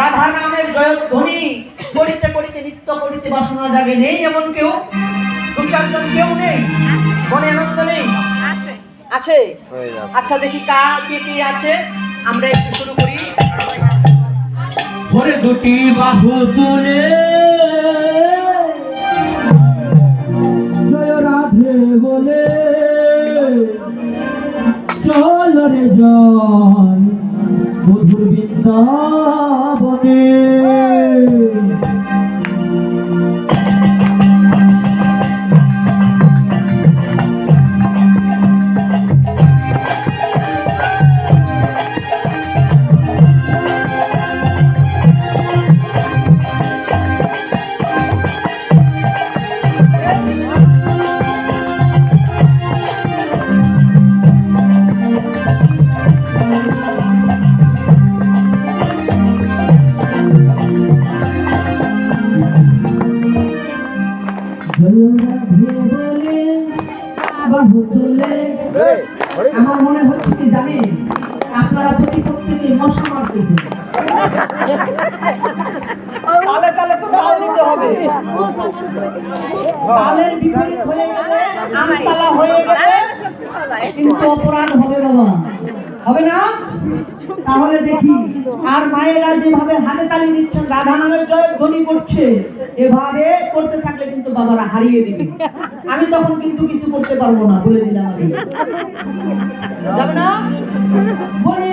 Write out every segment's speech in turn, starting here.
রাধা নামের জয়ধ্বনি করিতে করিতে নৃত্য করিতে বাসনা জাগে নেই এমন কেউ? দু চারজন কেউ নেই? মনে আনন্দ নেই? আছে? আচ্ছা দেখি কা, কে কে আছে? আমরা একটু শুরু করি। ওরে দুটি বাহু তুলে। জয় রাধে বলে। চল রে জয়, মধুর বৃন্দাবনে জয় বাহু তুলে আমার মনে হচ্ছে কি জানেন? আপনারা প্রতিপক্ষকে মশা মারতেছেন। তালে তালে তো তাল দিতে হবে। তালের বিপরীত হয়ে গেলে আমতালা হয়ে গেলে কিন্তু অপরাধ হবে বাবা হবে না? তাহলে দেখি, আর মায়েরা যেভাবে হাতে তালি দিচ্ছেন, রাধা নামের জয় ধ্বনি করছে, এভাবে করতে থাকলে কিন্তু বাবারা হারিয়ে দিবে। আমি তখন কিন্তু কিছু করতে পারব না, বলে দিলাম আমি। যাবে না? বলে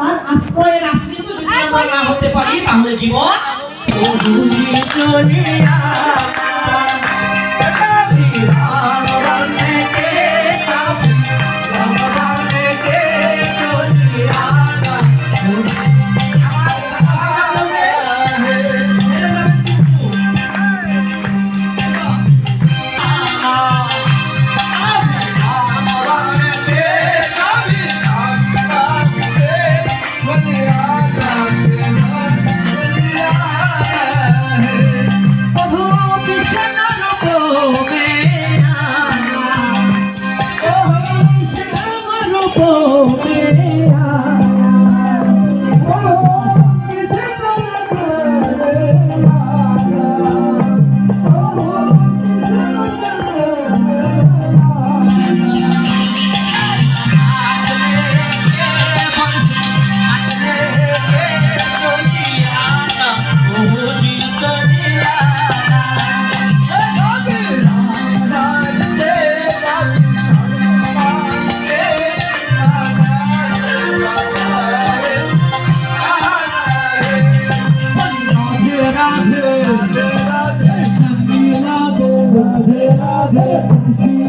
তার আশ্রয়ের আশ্রিত যদি আমরা না হতে পারি তাহলে জীবন রাধে রাধে রাধে রাধে রাধে